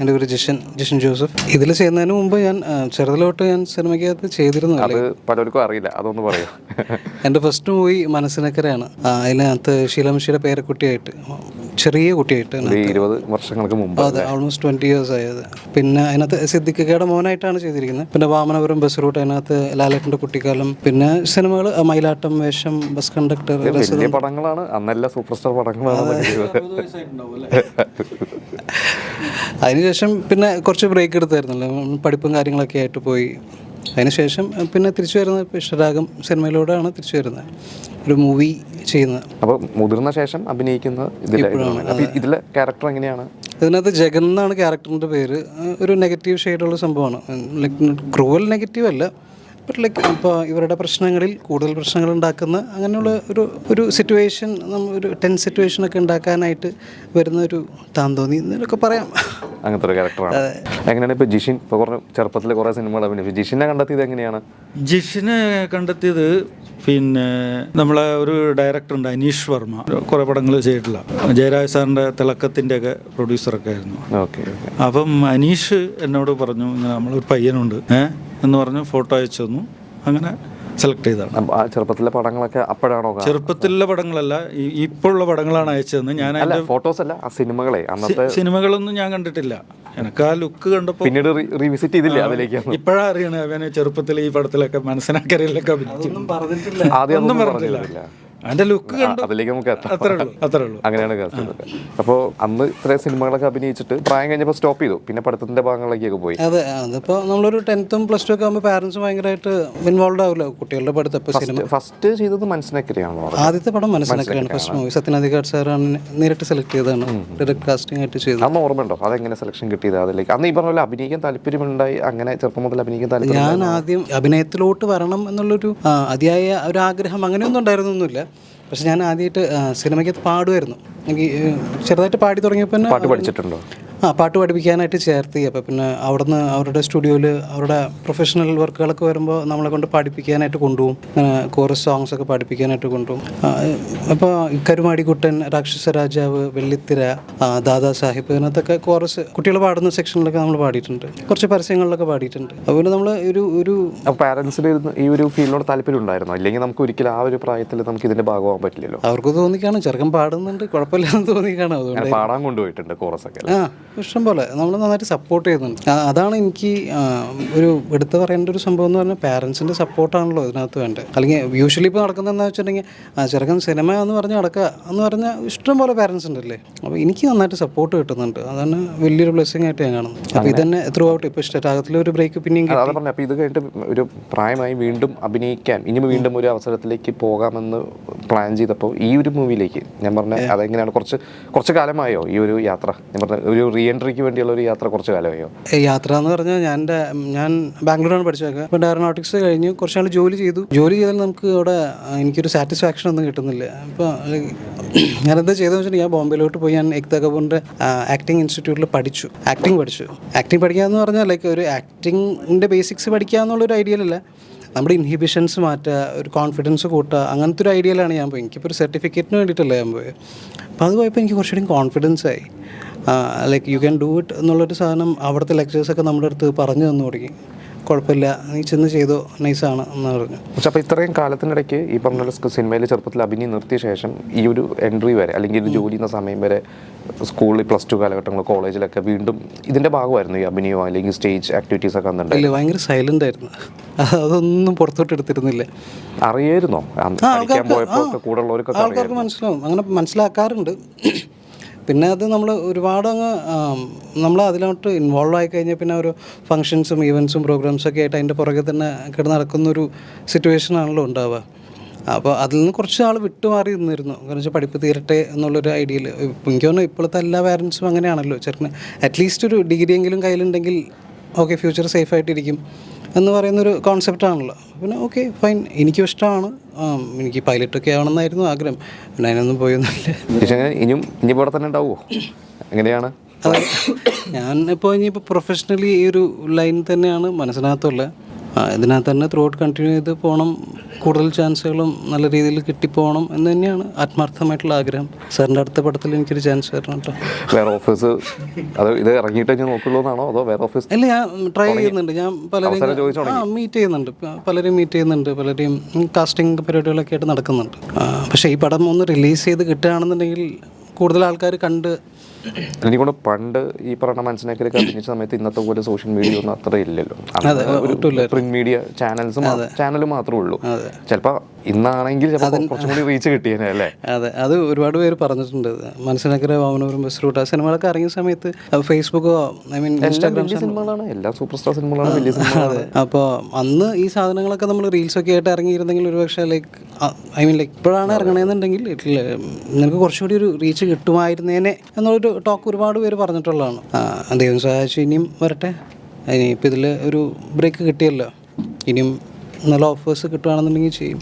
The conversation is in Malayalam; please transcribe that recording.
എന്റെ പേര് ജിഷൻ ജിഷൻ ജോസഫ്. ഇതിൽ ചെയ്യുന്നതിന് മുമ്പ് ഞാൻ ചെറുതലോട്ട് ഞാൻ സിനിമയ്ക്കകത്ത് ചെയ്തിരുന്നു. അത് പലർക്കും അറിയില്ല. അതൊന്ന് പറയൂ. എന്റെ ഫസ്റ്റ് മൂവി മനസ്സിനക്കരയാണ്. അതിനകത്ത് അതിനകത്ത് പേരെ പേരക്കുട്ടിയായിട്ട് ചെറിയ കുട്ടിയായിട്ട് ഇരുപത് വർഷങ്ങൾക്ക് മുമ്പ് അതെ ഓൾമോസ്റ്റ് ട്വന്റി ഇയേഴ്സ് ആയത്. പിന്നെ അതിനകത്ത് സിദ്ദിഖയുടെ മോനായിട്ടാണ് ചെയ്തിരിക്കുന്നത്. പിന്നെ വാമനപുരം ബസ് റൂട്ട് അതിനകത്ത് ലാലേട്ടന്റെ കുട്ടിക്കാലം. പിന്നെ സിനിമകൾ മയിലാട്ടം വേഷം ബസ് കണ്ടക്ടർ പടങ്ങളാണ്. അന്നല്ല സൂപ്പർ സ്റ്റാർ പടങ്ങളാണ്. അതിനുശേഷം പിന്നെ കുറച്ച് ബ്രേക്ക് എടുത്തായിരുന്നല്ലോ. പഠിപ്പും കാര്യങ്ങളൊക്കെ ആയിട്ട് പോയി. അതിനുശേഷം പിന്നെ തിരിച്ചു വരുന്നത് ഇഷ്ടരാഗം സിനിമയിലൂടെയാണ് തിരിച്ചു വരുന്നത്. ഒരു മൂവി ചെയ്യുന്നത്. അപ്പോൾ മുതിർന്ന ശേഷം അഭിനയിക്കുന്നത് ഇതിലെ ക്യാരക്ടർ എങ്ങനെയാണ്? ഇതിനകത്ത് ജഗൻ എന്നാണ് ക്യാരക്ടറിന്റെ പേര്. ഒരു നെഗറ്റീവ് ഷെയ്ഡുള്ള സംഭവമാണ്. ലൈക്ക് ക്രൂവൽ നെഗറ്റീവ് അല്ല. ബട്ട് ലൈക്ക് ഇപ്പോൾ ഇവരുടെ പ്രശ്നങ്ങളിൽ കൂടുതൽ പ്രശ്നങ്ങൾ ഉണ്ടാക്കുന്ന അങ്ങനെയുള്ള ഒരു ഒരു സിറ്റുവേഷൻ ഒരു ടെൻ സിറ്റുവേഷൻ ഒക്കെ ഉണ്ടാക്കാനായിട്ട് വരുന്ന ഒരു താൻ തോന്നി. എന്നൊക്കെ പറയാം. അങ്ങനത്തെ ഒരു ക്യാരക്ടറാണ് എങ്ങനെയാണ് ഇപ്പോൾ ജിഷിൻ? ഇപ്പോൾ കുറേ ചെറുപ്പത്തിൽ കുറേ സിനിമകൾ അഭിനയിച്ചു. ജിഷിനെ കണ്ടെത്തിയത് എങ്ങനെയാണ്? ജിഷിനെ കണ്ടെത്തിയത് പിന്നെ നമ്മളെ ഒരു ഡയറക്ടർ ഉണ്ട് അനീഷ് വർമ്മ. കുറേ പടങ്ങൾ ചെയ്തിട്ടുള്ള ജയരാജ് സാറിന്റെ തിളക്കത്തിന്റെ ഒക്കെ പ്രൊഡ്യൂസറൊക്കെ ആയിരുന്നു ഓക്കെ. അപ്പം അനീഷ് എന്നോട് പറഞ്ഞു ഇങ്ങനെ നമ്മളൊരു പയ്യനുണ്ട് ഏ? എന്ന് പറഞ്ഞ് ഫോട്ടോ അയച്ചു തന്നു. അങ്ങനെ സെലക്ട് ചെയ്തതാണ്. ആ ചെറുപ്പത്തിലെ പടങ്ങളൊക്കെ അപ്പോഴാണോ കാണുന്നത്? ചെറുപ്പത്തിലുള്ള പടങ്ങളല്ല. ഈ- ഇപ്പോഴുള്ള പടങ്ങളാണ് അയച്ചതെന്ന് ഞാൻ അല്ല ഫോട്ടോസ് അല്ല ആ സിനിമകളെ. അന്നത്തെ സിനിമകളൊന്നും ഞാൻ കണ്ടിട്ടില്ല. എനിക്ക് ആ ലുക്ക് കണ്ടപ്പോൾ പിന്നീട് റീവിസിറ്റ് ചെയ്തില്ല അതിലേക്ക് ഇപ്പോഴാ അറിയണേ അവനെ ചെറുപ്പത്തിൽ ഈ പടത്തിലൊക്കെ മനസ്സിനാക്കരയിലൊക്കെ ഒന്നും പറഞ്ഞിട്ടില്ല. ആദ്യം ഒന്നും പറഞ്ഞില്ല അതിന്റെ ലുക്ക് കണ്ടു? അതിലേക്ക് നമുക്ക് എത്താം. അങ്ങനെയാണ് കാസ്റ്റ് അപ്പോൾ അന്ന് ഇത്രയും സിനിമകളൊക്കെ അഭിനയിച്ചിട്ട് പ്രായം കഴിഞ്ഞപ്പോൾ സ്റ്റോപ്പ് ചെയ്തു. പിന്നെ പഠിത്തത്തിന്റെ ഭാഗങ്ങളിലേക്കൊക്കെ പോയി. അതെ അതിപ്പോൾ നമ്മളൊരു ടെൻത്തും പ്ലസ് ടു ഒക്കെ ആകുമ്പോൾ പാരന്റ്സ് ഭയങ്കരമായിട്ട് ഇൻവോൾവ് ആവില്ല കുട്ടികളുടെ പഠിത്തം. സിനിമ ഫസ്റ്റ് ചെയ്തത് മനസ്സിലാക്കിയാണോ ആദ്യത്തെ പടം മനസ്സിലാക്കുകയാണ് ഫസ്റ്റ് മൂവി സത്യനാഥികാട് സാറാണ് നേരിട്ട് സെലക്ട് ചെയ്തതാണ്. ഡയറക്ട് കാസ്റ്റിംഗ് ആയിട്ട് ചെയ്തത്. അന്ന് ഓർമ്മയുണ്ടോ? അതെങ്ങനെ സെലക്ഷൻ കിട്ടിയത് അതിലേക്ക്? അന്ന് ഈ പറഞ്ഞ പോലെ അഭിനയിക്കാൻ താല്പര്യമുണ്ടായി അങ്ങനെ ചെറുപ്പം മുതൽ അഭിനയിക്കാൻ താല്പര്യം ഞാൻ ആദ്യം അഭിനയത്തിലോട്ട് വരണം എന്നുള്ളൊരു അതിയായ ഒരു ആഗ്രഹം അങ്ങനെയൊന്നും ഉണ്ടായിരുന്നൊന്നുമില്ല. പക്ഷെ ഞാൻ ആദ്യമായിട്ട് ആ, സിനിമയ്ക്കകത്ത് പാടുമായിരുന്നു. എനിക്ക് ചെറുതായിട്ട് പാടി തുടങ്ങിയപ്പോൾ തന്നെ പാട്ട് പഠിച്ചിട്ടുണ്ടോ? ആ പാട്ട് പഠിപ്പിക്കാനായിട്ട് ചേർത്തി. അപ്പോൾ പിന്നെ അവിടുന്ന് അവരുടെ സ്റ്റുഡിയോയിൽ അവരുടെ പ്രൊഫഷണൽ വർക്കുകളൊക്കെ വരുമ്പോൾ നമ്മളെ കൊണ്ട് പഠിപ്പിക്കാനായിട്ട് കൊണ്ടുപോകും. കോറസ് സോങ്സ് ഒക്കെ പഠിപ്പിക്കാനായിട്ട് കൊണ്ടുപോകും. അപ്പോൾ കരുമാടിക്കുട്ടൻ രാക്ഷസ രാജാവ് വെള്ളിത്തിര ദാദാസാഹിബ് ദാദാ സാഹിബ് ഇതിനകത്തൊക്കെ കോറസ് കുട്ടികൾ പാടുന്ന സെക്ഷനിലൊക്കെ നമ്മൾ പാടിയിട്ടുണ്ട്. കുറച്ച് പരസ്യങ്ങളിലൊക്കെ പാടിയിട്ടുണ്ട്. അതുപോലെ നമ്മൾ ഒരു ഒരു പാരൻസിന് ഈ ഒരു ഫീൽഡിനോട് താല്പര്യം ഉണ്ടായിരുന്നോ? അല്ലെങ്കിൽ നമുക്ക് ഒരിക്കലും ആ ഒരു പ്രായത്തിൽ നമുക്ക് ഇതിന്റെ ഭാഗമാകാൻ പറ്റില്ലല്ലോ? അവർക്ക് തോന്നിക്കാണ്. ചെറുക്കൻ പാടുന്നുണ്ട്. കുഴപ്പമില്ലെന്ന് തോന്നിക്കാണ്. അതുകൊണ്ട് പാടാൻ കൊണ്ടുപോയിട്ടുണ്ട് കോറസ് ഒക്കെ ആ. ഇഷ്ടം പോലെ. നമ്മൾ നന്നായിട്ട് സപ്പോർട്ട് ചെയ്യുന്നുണ്ട്. അതാണ് എനിക്ക് ഒരു എടുത്തു പറയേണ്ട ഒരു സംഭവം എന്ന് പറഞ്ഞാൽ പാരൻസിന്റെ സപ്പോർട്ടാണല്ലോ ഇതിനകത്ത് വേണ്ടത്. അല്ലെങ്കിൽ യൂഷ്വലി ഇപ്പോൾ നടക്കുന്നതെന്ന് വെച്ചിട്ടുണ്ടെങ്കിൽ ചെറുക്കൻ സിനിമ എന്ന് പറഞ്ഞ് നടക്കുക എന്ന് പറഞ്ഞാൽ ഇഷ്ടം പോലെ പാരൻസ് ഉണ്ടല്ലേ അപ്പോൾ എനിക്ക് നന്നായിട്ട് സപ്പോർട്ട് കിട്ടുന്നുണ്ട്. അതാണ് വലിയൊരു ബ്ലെസ്സിങ് ആയിട്ട് ഞാൻ കാണുന്നത്. അപ്പോൾ ഇതന്നെ ത്രൂ ഔട്ട് ഇപ്പോൾ ഇഷ്ടരാഗത്തിലെ ഒരു ബ്രേക്ക് പിന്നെയും പറഞ്ഞ. അപ്പോൾ ഇത് കഴിഞ്ഞിട്ട് ഒരു പ്രായമായി വീണ്ടും അഭിനയിക്കാൻ ഇനി വീണ്ടും ഒരു അവസരത്തിലേക്ക് പോകാമെന്ന് പ്ലാൻ ചെയ്തപ്പോൾ ഈ ഒരു മൂവിയിലേക്ക് ഞാൻ പറഞ്ഞ അതെങ്ങനെയാണ് കുറച്ച് കുറച്ച് കാലമായോ ഈ ഒരു യാത്ര? ഞാൻ പറഞ്ഞ ഒരു റീ എൻട്രിക്ക് വേണ്ടിയുള്ള ഒരു യാത്ര കുറച്ച് കാലമായോ? യാത്ര എന്ന് പറഞ്ഞാൽ ഞാൻ ഞാൻ ബാംഗ്ലൂരാണ് പഠിച്ചതൊക്കെ. അപ്പോൾ എയറോനോട്ടിക്സ് കഴിഞ്ഞ് കുറച്ച് നാൾ ജോലി ചെയ്തു. ജോലി ചെയ്താൽ നമുക്ക് അവിടെ എനിക്കൊരു സാറ്റിസ്ഫാക്ഷൻ ഒന്നും കിട്ടുന്നില്ല. അപ്പോൾ ഞാനെന്താ ചെയ്തതെന്ന് വെച്ചാൽ ഞാൻ ബോംബെയിലോട്ട് പോയി. ഞാൻ എക്ത കപൂറിന്റെ ആക്ടിങ് ഇൻസ്റ്റിറ്റ്യൂട്ടിൽ പഠിച്ചു. ആക്ടിങ് പഠിച്ചു. ആക്ടിങ് പഠിക്കുക എന്ന് പറഞ്ഞാൽ ലൈക്ക് ഒരു ആക്ടിങ്ങിന്റെ ബേസിക്സ് പഠിക്കുക എന്നുള്ളൊരു ഐഡിയയിലല്ല നമ്മുടെ ഇൻഹിബിഷൻസ് മാറ്റുക ഒരു കോൺഫിഡൻസ് കൂട്ടുക അങ്ങനത്തെ ഒരു ഐഡിയയിലാണ് ഞാൻ പോയി. എനിക്കിപ്പോൾ ഒരു സർട്ടിഫിക്കറ്റിന് വേണ്ടിയിട്ടല്ല ഞാൻ പോയത്. അപ്പോൾ അത് പോയപ്പോൾ എനിക്ക് കുറച്ചുകൂടി കോൺഫിഡൻസ് ആയി. Like you can do it എന്നുള്ളൊരു സാധനം അവിടുത്തെ ലെക്ചേഴ്സൊക്കെ നമ്മുടെ അടുത്ത് പറഞ്ഞു തന്നു തുടങ്ങി. കുഴപ്പമില്ല. നീ ചെന്ന് ചെയ്തോ. നൈസാണ് എന്ന് പറഞ്ഞു. പക്ഷെ അപ്പോൾ ഇത്രയും കാലത്തിനിടയ്ക്ക് ഈ പറഞ്ഞ സിനിമയിൽ ചെറുപ്പത്തിൽ അഭിനയം നിർത്തിയ ശേഷം ഈ ഒരു എൻട്രി വരെ അല്ലെങ്കിൽ ഒരു ജോലി ചെയ്യുന്ന സമയം വരെ സ്കൂളിൽ പ്ലസ് ടു കാലഘട്ടങ്ങൾ കോളേജിലൊക്കെ വീണ്ടും ഇതിന്റെ ഭാഗമായിരുന്നു ഈ അഭിനയോ അല്ലെങ്കിൽ സ്റ്റേജ് ആക്ടിവിറ്റീസ് ഒക്കെ അന്നുണ്ട് ഇല്ല ഭയങ്കര സൈലന്റ് ആയിരുന്നു. അതൊന്നും പുറത്തോട്ട് എടുത്തിരുന്നില്ല. അറിയായിരുന്നോ? ആൾക്കാർക്ക് മനസ്സിലാവും. അങ്ങനെ മനസ്സിലാക്കാറുണ്ട്. പിന്നെ അത് നമ്മൾ ഒരുപാട് അങ്ങ് നമ്മൾ അതിലോട്ട് ഇൻവോൾവ് ആയി കഴിഞ്ഞാൽ പിന്നെ ഒരു ഫങ്ഷൻസും ഈവൻസും പ്രോഗ്രാംസും ഒക്കെ ആയിട്ട് അതിന്റെ പുറകെ തന്നെ കിടന്ന് നടക്കുന്നൊരു സിറ്റുവേഷൻ ആണല്ലോ ഉണ്ടാവുക. അപ്പോൾ അതിൽ നിന്ന് കുറച്ച് നാൾ വിട്ടുമാറി നിന്നിരുന്നു. കാരണം വെച്ചാൽ പഠിപ്പ് തീരട്ടെ എന്നുള്ളൊരു ഐഡിയയിൽ എനിക്ക് തോന്നുന്നു ഇപ്പോഴത്തെ എല്ലാ പാരൻസും അങ്ങനെയാണല്ലോ. ചെറുക്കന് അറ്റ്ലീസ്റ്റ് ഒരു ഡിഗ്രിയെങ്കിലും കയ്യിലുണ്ടെങ്കിൽ ഓക്കെ ഫ്യൂച്ചർ സേഫ് ആയിട്ടിരിക്കും. എന്ന് പറയുന്നൊരു കോൺസെപ്റ്റാണല്ലോ പിന്നെ ഓക്കെ ഫൈൻ എനിക്കും ഇഷ്ടമാണ് എനിക്ക് പൈലറ്റൊക്കെ ആവണമെന്നായിരുന്നു ആഗ്രഹം. പിന്നെ അതിനൊന്നും പോയൊന്നുമില്ല. ഇനിയും ഇനി ഇവിടെ തന്നെ ഉണ്ടാവുമോ എങ്ങനെയാണ്? അതെ ഞാൻ ഇപ്പോൾ ഇനിയിപ്പോൾ പ്രൊഫഷണലി ഈ ഒരു ലൈൻ തന്നെയാണ് മനസ്സിനകത്തുള്ളത്. ഇതിനകത്ത് തന്നെ ത്രൂ ഔട്ട് കണ്ടിന്യൂ ചെയ്ത് പോകണം. കൂടുതൽ ചാൻസുകളും നല്ല രീതിയിൽ കിട്ടിപ്പോകണം എന്ന് തന്നെയാണ് ആത്മാർത്ഥമായിട്ടുള്ള ആഗ്രഹം. സാറിന്റെ അടുത്ത പടത്തിൽ എനിക്കൊരു ചാൻസ് വരണം കേട്ടോ വേറെ ഓഫീസ് അത് ഇത് ഇറങ്ങിയിട്ട് ഞാൻ നോക്കുള്ളൂ എന്നാണോ? അതോ വേറെ ഓഫീസ് അല്ല ഞാൻ ട്രൈ ചെയ്യുന്നുണ്ട്. ഞാൻ പലരെയും ആ മീറ്റ് ചെയ്യുന്നുണ്ട്. പലരെയും മീറ്റ് ചെയ്യുന്നുണ്ട്. പലരെയും കാസ്റ്റിംഗ് പരിപാടികളൊക്കെ ആയിട്ട് നടക്കുന്നുണ്ട്. പക്ഷേ ഈ പടം ഒന്ന് റിലീസ് ചെയ്ത് കിട്ടുകയാണെന്നുണ്ടെങ്കിൽ കൂടുതൽ ആൾക്കാർ കണ്ട് എനിക്കൊണ്ട് പണ്ട് ഈ പറഞ്ഞ മനസ്സിനൊക്കെ അഭിനയിച്ച സമയത്ത് ഇന്നത്തെ പോലെ സോഷ്യൽ മീഡിയ ഒന്നും അത്ര ഇല്ലല്ലോ. പ്രിന്റ് മീഡിയ ചാനൽസ് ചാനൽ മാത്രമേ ഉള്ളൂ. ചിലപ്പോ ഇന്നാണെങ്കിൽ കുറച്ചും കൂടി റീച്ച് കിട്ടിയേനെ അല്ലേ? അതെ അത് ഒരുപാട് പേര് പറഞ്ഞിട്ടുണ്ട്. Vamanapuram Vamanapuram bus route. ആ സിനിമകളൊക്കെ ഇറങ്ങിയ സമയത്ത് ഫേസ്ബുക്കോ ഐ മീൻ ഇൻസ്റ്റാഗ്രാം സിനിമകളാണ്. എല്ലാ സൂപ്പർ സ്റ്റാർ സിനിമകളാണ് വലിയ സിനിമകളാണ്. അപ്പോൾ അന്ന് ഈ സാധനങ്ങളൊക്കെ നമ്മൾ റീൽസൊക്കെ ആയിട്ട് ഇറങ്ങിയിരുന്നെങ്കിൽ ഒരു പക്ഷേ ലൈക്ക് ഐ മീൻ ലൈക്ക് ഇപ്പോഴാണ് ഇറങ്ങണമെന്നുണ്ടെങ്കിൽ നിനക്ക് കുറച്ചുകൂടി ഒരു റീച്ച് കിട്ടുമായിരുന്നേനെ എന്നുള്ളൊരു ടോക്ക് ഒരുപാട് പേര് പറഞ്ഞിട്ടുള്ളതാണ്. ദൈവം സഹായിച്ചു. ഇനിയും വരട്ടെ. ഇനിയിപ്പോൾ ഇതിൽ ഒരു ബ്രേക്ക് കിട്ടിയല്ലോ. ഇനിയും നല്ല ഓഫേഴ്സ് കിട്ടുകയാണെന്നുണ്ടെങ്കിൽ ചെയ്യും.